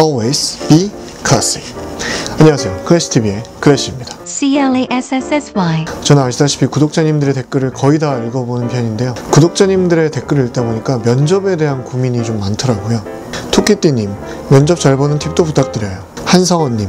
Always be classy. 안녕하세요. 클래시TV의 클래시입니다. C-L-A-S-S-S-Y. 저는 아시다시피 구독자님들의 댓글을 거의 다 읽어보는 편인데요. 구독자님들의 댓글을 읽다 보니까 면접에 대한 고민이 좀 많더라고요. 토끼띠님, 면접 잘 보는 팁도 부탁드려요. 한성원님,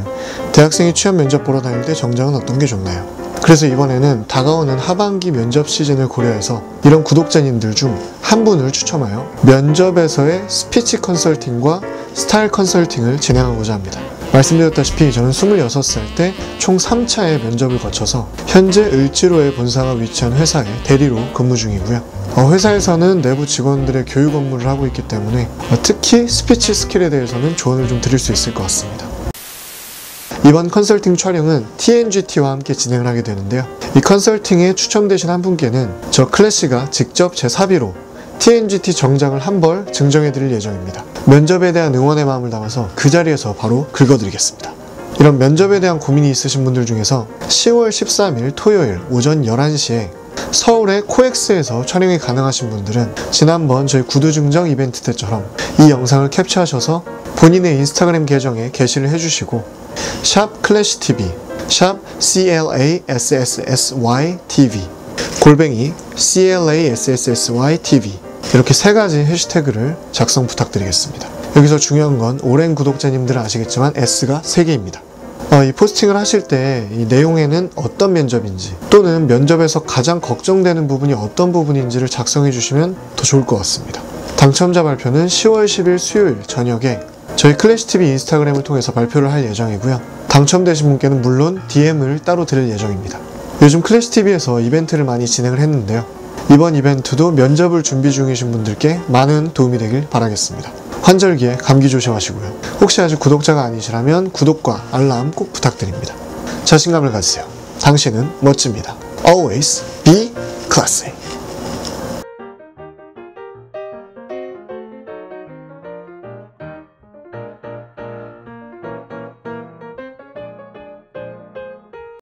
대학생이 취업 면접 보러 다닐 때 정장은 어떤 게 좋나요? 그래서 이번에는 다가오는 하반기 면접 시즌을 고려해서 이런 구독자님들 중 한 분을 추첨하여 면접에서의 스피치 컨설팅과 스타일 컨설팅을 진행하고자 합니다. 말씀드렸다시피 저는 26살 때 총 3차의 면접을 거쳐서 현재 을지로에 본사가 위치한 회사에 대리로 근무 중이고요. 어, 회사에서는 내부 직원들의 교육 업무를 하고 있기 때문에 어, 특히 스피치 스킬에 대해서는 조언을 좀 드릴 수 있을 것 같습니다. 이번 컨설팅 촬영은 TNGT와 함께 진행을 하게 되는데요. 이 컨설팅에 추첨되신 한 분께는 저 클래시가 직접 제 사비로 TNGT 정장을 한 벌 증정해 드릴 예정입니다. 면접에 대한 응원의 마음을 담아서 그 자리에서 바로 긁어드리겠습니다. 이런 면접에 대한 고민이 있으신 분들 중에서 10월 13일 토요일 오전 11시에 서울의 코엑스에서 촬영이 가능하신 분들은 지난번 저희 구두 증정 이벤트 때처럼 이 영상을 캡처하셔서 본인의 인스타그램 계정에 게시를 해주시고 샵 클래시TV 샵 CLASSSYTV 골뱅이 CLASSSYTV 이렇게 세 가지 해시태그를 작성 부탁드리겠습니다. 여기서 중요한 건 오랜 구독자님들은 아시겠지만 S가 3개입니다. 어, 이 포스팅을 하실 때 이 내용에는 어떤 면접인지 또는 면접에서 가장 걱정되는 부분이 어떤 부분인지를 작성해 주시면 더 좋을 것 같습니다. 당첨자 발표는 10월 10일 수요일 저녁에 저희 클래시TV 인스타그램을 통해서 발표를 할 예정이고요. 당첨되신 분께는 물론 DM을 따로 드릴 예정입니다. 요즘 클래시TV에서 이벤트를 많이 진행을 했는데요. 이번 이벤트도 면접을 준비 중이신 분들께 많은 도움이 되길 바라겠습니다. 환절기에 감기 조심하시고요. 혹시 아직 구독자가 아니시라면 구독과 알람 꼭 부탁드립니다. 자신감을 가지세요. 당신은 멋집니다. Always be classy.